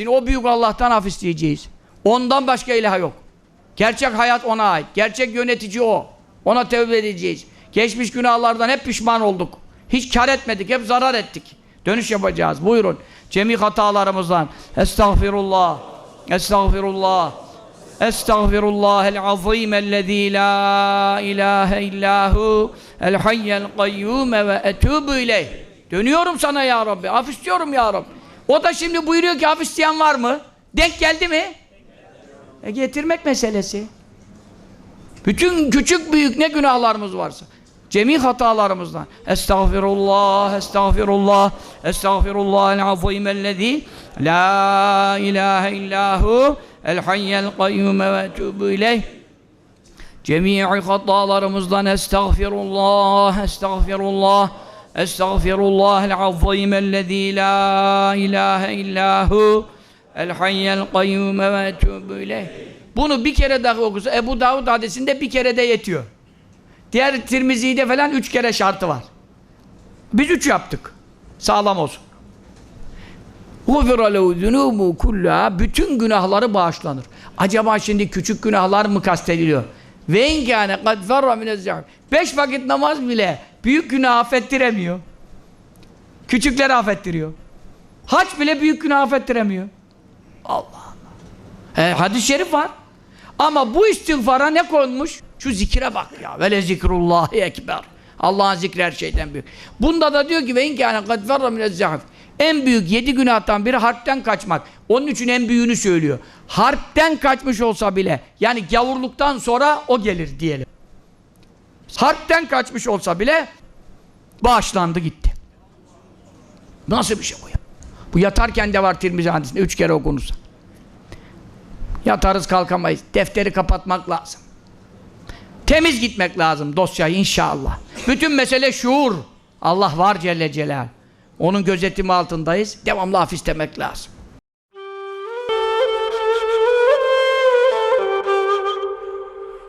Şimdi o büyük Allah'tan af isteyeceğiz. Ondan başka ilah yok. Gerçek hayat ona ait. Gerçek yönetici o. Ona tevbe edeceğiz. Geçmiş günahlardan hep pişman olduk. Hiç kar etmedik, hep zarar ettik. Dönüş yapacağız. Buyurun. Cemi hatalarımızdan. Estağfirullah. Estağfirullah. Estağfirullah el azim ellezî la ilahe illahu el hayyel kayyum ve etûbü ileyh. Dönüyorum sana ya Rabbi. Af istiyorum ya Rabbi. O da şimdi buyuruyor ki af isteyen var mı? Denk geldi mi? E getirmek meselesi. Bütün küçük büyük ne günahlarımız varsa. Cemi hatalarımızdan. Estağfirullah, estağfirullah, estağfirullah el azim ellezî la ilahe illahu el hayyel kayyum ve etûbü ileyh. Cemii hatalarımızdan estağfirullah, estağfirullah, estağfirullah el azim ellezî la ilahe illahu el hayyel kayyum ve etûbü ileyh. Bunu bir kere daha okusa Ebu Davud hadisinde bir kere de yetiyor. Diğer Tirmizi'de falan üç kere şartı var. Biz üç yaptık. Sağlam olsun. غُفِرَ لَهُ ذُنُوبُ كُلَّهَا Bütün günahları bağışlanır. Acaba şimdi küçük günahlar mı kastediliyor? Ve inkâne قَدْ فَرَّ مِنَ Beş vakit namaz bile büyük günah affettiremiyor. Küçükleri affettiriyor. Haç bile büyük günah affettiremiyor. Allah Allah. E, hadis-i şerif var. Ama bu istiğfara ne konmuş? Şu zikre bak ya. Vele zikrullahi ekber. Allah'ın zikri her şeyden büyük. Bunda da diyor ki ve inkâne kad ferra. En büyük yedi günahtan biri harpten kaçmak. Onun için en büyüğünü söylüyor. Harpten kaçmış olsa bile yani gavurluktan sonra o gelir diyelim. Harpten kaçmış olsa bile bağışlandı gitti. Nasıl bir şey bu ya? Bu yatarken de var Tirmizi hadisinde üç kere okunursa. Yatarız kalkamayız. Defteri kapatmak lazım. Temiz gitmek lazım dosyayı inşallah. Bütün mesele şuur. Allah var Celle Celal. Onun gözetimi altındayız. Devamlı af istemek lazım.